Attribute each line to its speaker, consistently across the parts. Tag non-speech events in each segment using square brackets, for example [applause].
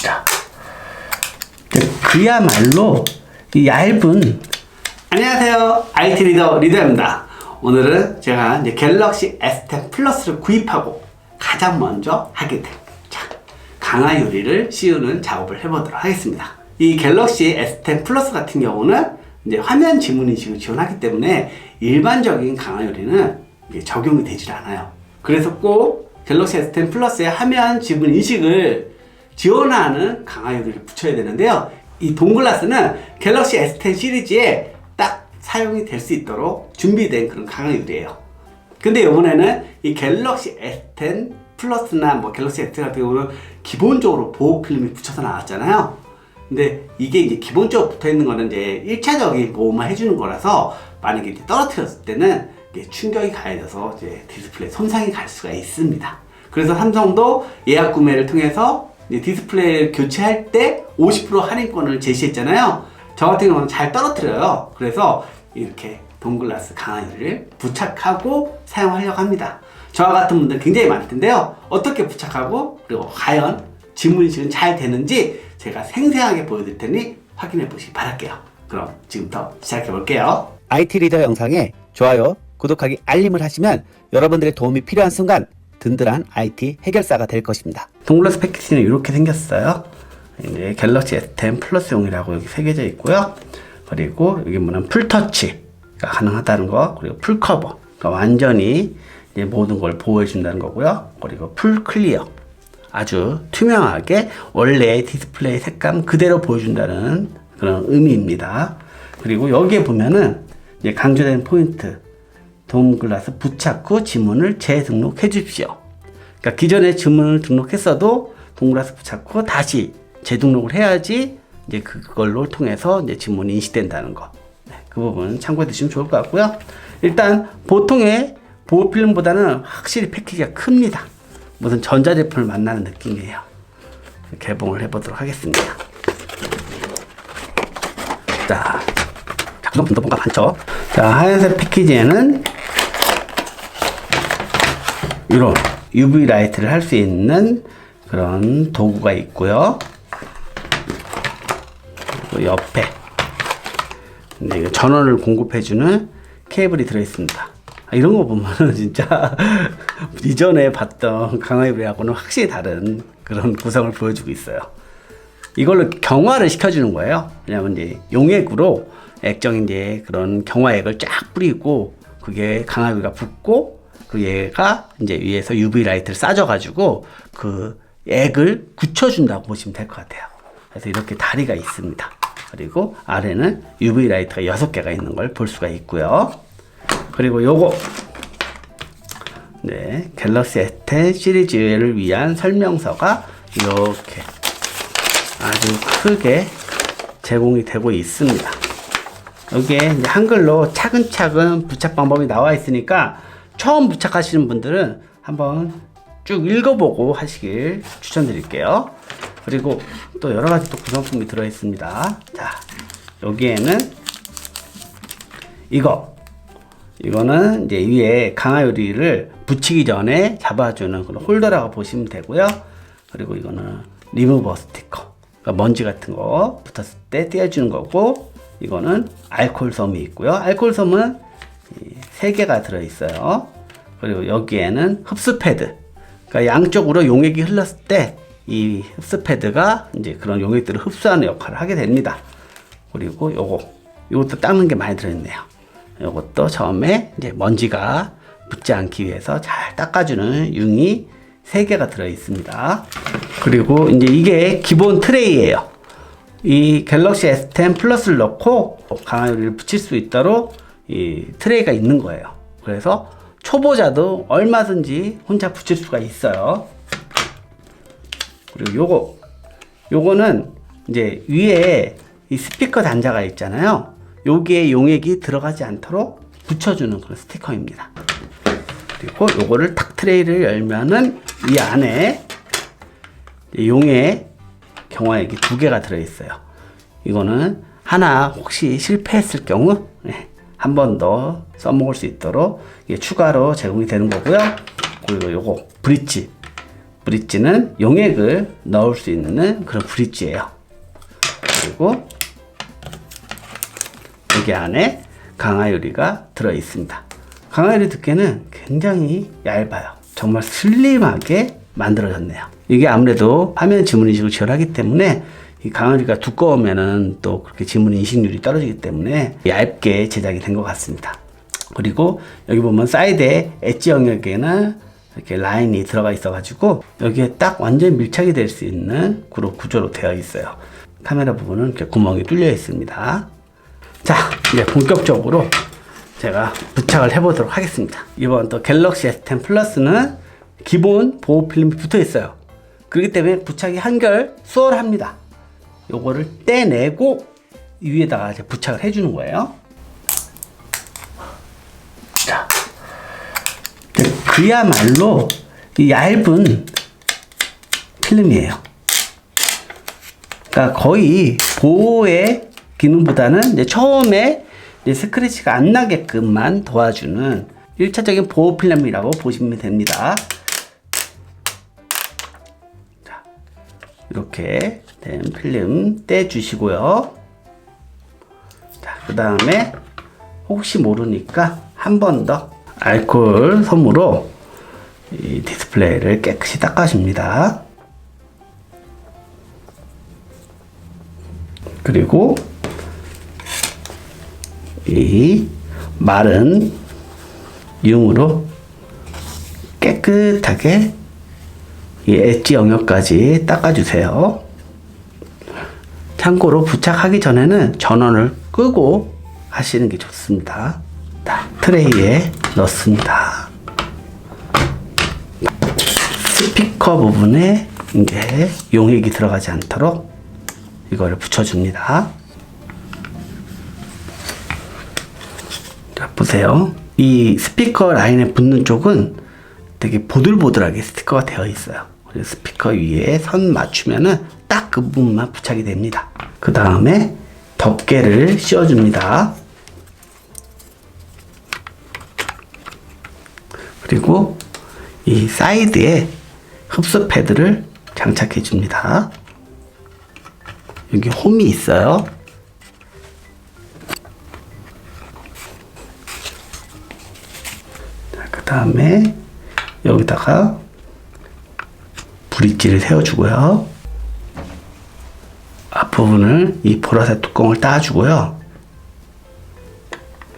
Speaker 1: 자, 네, 그야말로 이 얇은 안녕하세요 IT 리더 리더입니다. 오늘은 제가 이제 갤럭시 S10 플러스를 구입하고 가장 먼저 하게 된 자, 강화 유리를 씌우는 작업을 해보도록 하겠습니다. 이 갤럭시 S10 플러스 같은 경우는 이제 화면 지문 인식을 지원하기 때문에 일반적인 강화 유리는 적용이 되질 않아요. 그래서 꼭 갤럭시 S10 플러스의 화면 지문 인식을 지원하는 강화 유리를 붙여야 되는데요. 이 동글라스는 갤럭시 S10 시리즈에 딱 사용이 될 수 있도록 준비된 그런 강화 유리예요. 근데 이번에는 이 갤럭시 S10 플러스나 뭐 갤럭시 S 같은 경우는 기본적으로 보호 필름이 붙여서 나왔잖아요. 근데 이게 이제 기본적으로 붙어 있는 거는 이제 1차적인 보호만 해주는 거라서 만약에 이제 떨어뜨렸을 때는 충격이 가해져서 이제 디스플레이 손상이 갈 수가 있습니다. 그래서 삼성도 예약 구매를 통해서 디스플레이를 교체할 때 50% 할인권을 제시했잖아요. 저 같은 경우는 잘 떨어뜨려요. 그래서 이렇게 동글라스 강화유를 부착하고 사용하려고 합니다. 저와 같은 분들 굉장히 많을 텐데요. 어떻게 부착하고 그리고 과연 지문 인식은 잘 되는지 제가 생생하게 보여드릴 테니 확인해 보시기 바랄게요. 그럼 지금부터 시작해 볼게요.
Speaker 2: IT 리더 영상에 좋아요, 구독하기, 알림을 하시면 여러분들의 도움이 필요한 순간 든든한 IT 해결사가 될 것입니다.
Speaker 1: 동글라스 패키지는 이렇게 생겼어요. 이제 갤럭시 S10 플러스용이라고 여기 새겨져 있고요. 그리고 여기 보면 풀터치가 가능하다는 거, 그리고 풀커버, 그러니까 완전히 모든 걸 보호해준다는 거고요. 그리고 풀 클리어, 아주 투명하게 원래의 디스플레이 색감 그대로 보여준다는 그런 의미입니다. 그리고 여기에 보면은 강조된 포인트, 돔글라스 부착 후 지문을 재등록해 주십시오. 그러니까 기존에 지문을 등록했어도 동글라스 부착 후 다시 재등록을 해야지 이제 그걸로 통해서 이제 지문이 인식된다는 거. 네, 그 부분 참고해 두시면 좋을 것 같고요. 일단 보통의 보호 필름보다는 확실히 패키지가 큽니다. 무슨 전자제품을 만나는 느낌이에요. 개봉을 해보도록 하겠습니다. 자, 잠깐 분도 뭔가 많죠? 자, 하얀색 패키지에는 이런 UV 라이트를 할 수 있는 그런 도구가 있고요. 옆에 전원을 공급해주는 케이블이 들어있습니다. 아, 이런 거 보면은 진짜 [laughs] 이전에 봤던 강화유리하고는 확실히 다른 그런 구성을 보여주고 있어요. 이걸로 경화를 시켜주는 거예요. 왜냐면 이제 용액으로 액정 이제 그런 경화액을 쫙 뿌리고 그게 강화유리가 붙고 그 얘가 이제 위에서 UV 라이트를 쏴줘가지고 그 액을 굳혀준다고 보시면 될 것 같아요. 그래서 이렇게 다리가 있습니다. 그리고 아래는 UV 라이트가 6개가 있는 걸 볼 수가 있고요. 그리고 요거 네, 갤럭시 S10 시리즈를 위한 설명서가 이렇게 아주 크게 제공이 되고 있습니다. 여기에 한글로 차근차근 부착 방법이 나와 있으니까 처음 부착하시는 분들은 한번 쭉 읽어보고 하시길 추천드릴게요. 그리고 또 여러 가지 또 구성품이 들어 있습니다. 자, 여기에는 이거 이거는 이제 위에 강화 유리를 붙이기 전에 잡아주는 그런 홀더라고 보시면 되고요. 그리고 이거는 리무버 스티커. 그러니까 먼지 같은 거 붙었을 때 떼어주는 거고, 이거는 알코올 솜이 있고요. 솜은 이 세 개가 들어있어요. 그리고 여기에는 흡수 패드. 그러니까 양쪽으로 용액이 흘렀을 때 이 흡수 패드가 이제 그런 용액들을 흡수하는 역할을 하게 됩니다. 그리고 요거, 요것도 닦는 게 많이 들어있네요. 요것도 처음에 이제 먼지가 붙지 않기 위해서 잘 닦아주는 융이 3개가 들어있습니다. 그리고 이제 이게 기본 트레이예요. 이 갤럭시 S10 플러스를 넣고 강화유리를 붙일 수 있도록 이 트레이가 있는 거예요. 그래서 초보자도 얼마든지 혼자 붙일 수가 있어요. 그리고 요거 요거는 이제 위에 이 스피커 단자가 있잖아요. 여기에 용액이 들어가지 않도록 붙여주는 그런 스티커입니다. 그리고 요거를 탁 트레이를 열면은 이 안에 용액 경화액이 두 개가 들어있어요. 이거는 하나 혹시 실패했을 경우 네, 한 번 더 써먹을 수 있도록 이게 추가로 제공이 되는 거고요. 그리고 요거 브릿지 브릿지는 용액을 넣을 수 있는 그런 브릿지예요. 그리고 여기 안에 강화유리가 들어 있습니다. 강화유리 두께는 굉장히 얇아요. 정말 슬림하게 만들어졌네요. 이게 아무래도 화면 지문 인식을 지원하기 때문에 이 강화유리가 두꺼우면은 또 그렇게 지문 인식률이 떨어지기 때문에 얇게 제작이 된 것 같습니다. 그리고 여기 보면 사이드에 엣지 영역에는 이렇게 라인이 들어가 있어가지고 여기에 딱 완전 밀착이 될 수 있는 그런 구조로 되어 있어요. 카메라 부분은 이렇게 구멍이 뚫려 있습니다. 자, 이제 본격적으로 제가 부착을 해보도록 하겠습니다. 이번 또 갤럭시 S10 플러스는 기본 보호 필름이 붙어 있어요. 그렇기 때문에 부착이 한결 수월합니다. 요거를 떼내고 위에다가 이제 부착을 해주는 거예요. 자, 그야말로 이 얇은 필름이에요. 그러니까 거의 보호의 기능보다는 이제 처음에 이제 스크래치가 안 나게끔만 도와주는 1차적인 보호 필름이라고 보시면 됩니다. 자, 이렇게 된 필름 떼주시고요. 자, 그 다음에 혹시 모르니까 한 번 더 알코올 솜으로 이 디스플레이를 깨끗이 닦아줍니다. 그리고 이 마른 융으로 깨끗하게 이 엣지 영역까지 닦아주세요. 참고로 부착하기 전에는 전원을 끄고 하시는 게 좋습니다. 자, 트레이에 넣습니다. 스피커 부분에 이제 용액이 들어가지 않도록 이거를 붙여줍니다. 자, 보세요. 이 스피커 라인에 붙는 쪽은 되게 보들보들하게 스티커가 되어 있어요. 스피커 위에 선 맞추면은 딱 그 부분만 부착이 됩니다. 그 다음에 덮개를 씌워줍니다. 그리고 이 사이드에 흡수 패드를 장착해 줍니다. 여기 홈이 있어요. 그 다음에 여기다가 브릿지를 세워주고요. 앞부분을 이 보라색 뚜껑을 따주고요.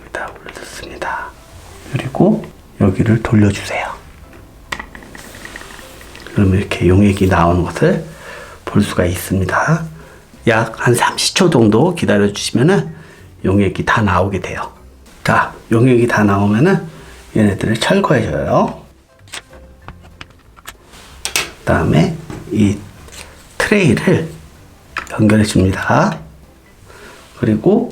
Speaker 1: 여기다 올려줬습니다. 그리고 여기를 돌려주세요. 그러면 이렇게 용액이 나오는 것을 볼 수가 있습니다. 약 한 30초 정도 기다려 주시면은 용액이 다 나오게 돼요. 자, 용액이 다 나오면은 얘네들을 철거해 줘요. 그다음에 이 트레이를 연결해 줍니다. 그리고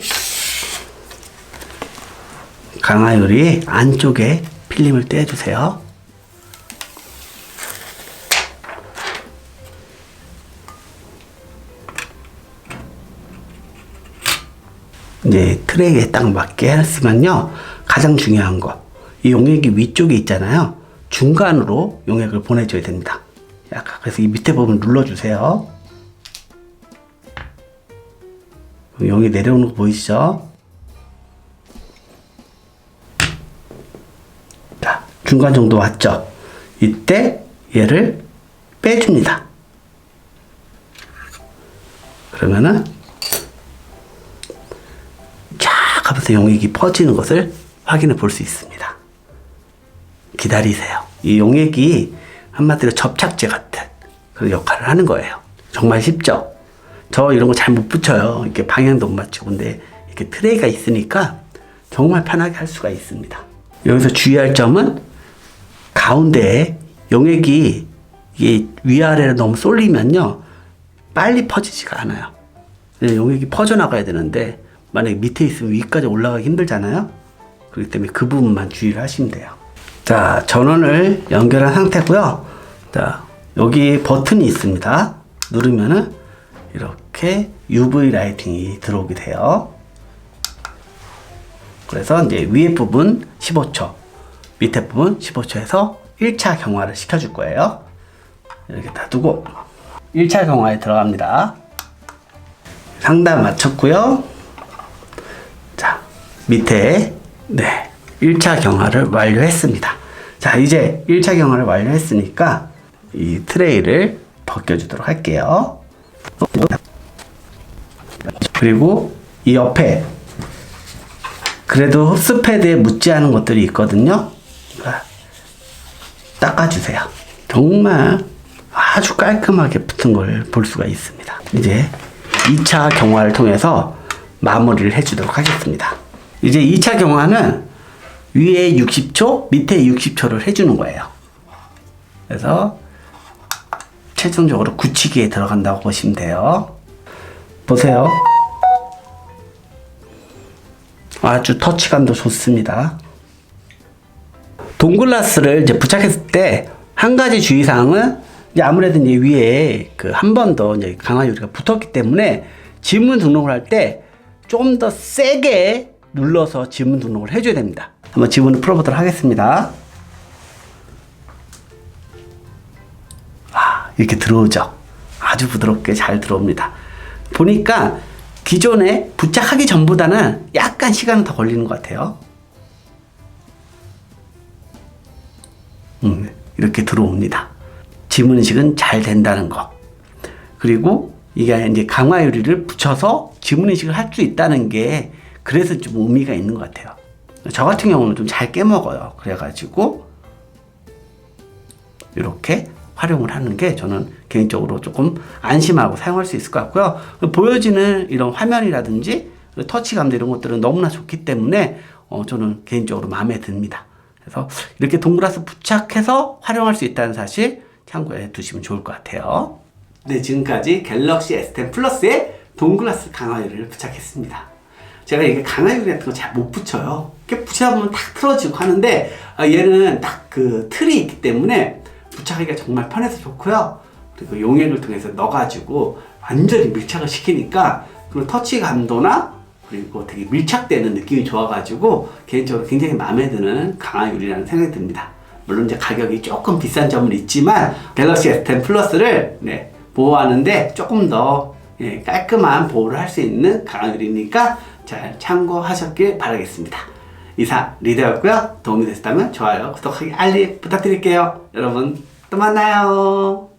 Speaker 1: 강화유리 안쪽에 필름을 떼주세요. 이제 트레이에 딱 맞게 했으면요. 가장 중요한 거. 이 용액이 위쪽에 있잖아요. 중간으로 용액을 보내줘야 됩니다. 약간 그래서 이 밑에 부분 눌러주세요. 용이 내려오는 거 보이시죠? 자, 중간 정도 왔죠? 이때 얘를 빼줍니다. 그러면은 쫙 하면서 용액이 퍼지는 것을 확인해 볼 수 있습니다. 기다리세요. 이 용액이 한마디로 접착제 같은 그런 역할을 하는 거예요. 정말 쉽죠? 저 이런 거 잘 못 붙여요. 이렇게 방향도 못 맞추고. 근데 이렇게 트레이가 있으니까 정말 편하게 할 수가 있습니다. 여기서 주의할 점은 가운데에 용액이 이게 위아래로 너무 쏠리면요. 빨리 퍼지지가 않아요. 네, 용액이 퍼져나가야 되는데 만약에 밑에 있으면 위까지 올라가기 힘들잖아요. 그렇기 때문에 그 부분만 주의를 하시면 돼요. 자, 전원을 연결한 상태고요. 자, 여기 버튼이 있습니다. 누르면은 이렇게 UV 라이팅이 들어오게 돼요. 그래서 이제 위에 부분 15초, 밑에 부분 15초에서 1차 경화를 시켜줄 거예요. 이렇게 놔두고 1차 경화에 들어갑니다. 상단 맞췄고요. 자, 밑에 네. 1차 경화를 완료했습니다. 자, 이제 1차 경화를 완료했으니까 이 트레이를 벗겨 주도록 할게요. 그리고 이 옆에 그래도 흡수 패드에 묻지 않은 것들이 있거든요. 그러니까 닦아주세요. 정말 아주 깔끔하게 붙은 걸 볼 수가 있습니다. 이제 2차 경화를 통해서 마무리를 해주도록 하겠습니다. 이제 2차 경화는 위에 60초, 밑에 60초를 해주는 거예요. 그래서 최종적으로 굳히기에 들어간다고 보시면 돼요. 보세요. 아주 터치감도 좋습니다. 동글라스를 이제 부착했을 때 한 가지 주의사항은 이제 아무래도 이제 위에 그 한 번 더 이제 강화 유리가 붙었기 때문에 지문 등록을 할 때 좀 더 세게 눌러서 지문 등록을 해줘야 됩니다. 한번 지문을 풀어보도록 하겠습니다. 이렇게 들어오죠. 아주 부드럽게 잘 들어옵니다. 보니까 기존에 부착하기 전보다는 약간 시간은 더 걸리는 것 같아요. 음, 이렇게 들어옵니다. 지문인식은 잘 된다는 거. 그리고 이게 이제 강화 유리를 붙여서 지문인식을 할 수 있다는 게 그래서 좀 의미가 있는 것 같아요. 저 같은 경우는 좀 잘 깨먹어요. 그래가지고 이렇게 활용을 하는 게 저는 개인적으로 조금 안심하고 사용할 수 있을 것 같고요. 보여지는 이런 화면이라든지 터치감도 이런 것들은 너무나 좋기 때문에 어, 저는 개인적으로 마음에 듭니다. 그래서 이렇게 동그라스 부착해서 활용할 수 있다는 사실 참고해 두시면 좋을 것 같아요. 네, 지금까지 갤럭시 S10 플러스에 동글라스 강화유리를 부착했습니다. 제가 이게 강화유리 같은 거 잘 못 붙여요. 이렇게 붙이다 보면 탁 틀어지고 하는데 아, 얘는 딱 그 틀이 있기 때문에 부착하기가 정말 편해서 좋고요. 그리고 용액을 통해서 넣어가지고 완전히 밀착을 시키니까 그런 터치 감도나 그리고 되게 밀착되는 느낌이 좋아가지고 개인적으로 굉장히 마음에 드는 강화 유리라는 생각이 듭니다. 물론 이제 가격이 조금 비싼 점은 있지만 갤럭시 S10 플러스를 네, 보호하는데 조금 더 예, 깔끔한 보호를 할 수 있는 강화 유리니까 잘 참고하셨길 바라겠습니다. 이상 리더였고요. 도움이 됐다면 좋아요, 구독하기, 알림 부탁드릴게요. 여러분 또 만나요.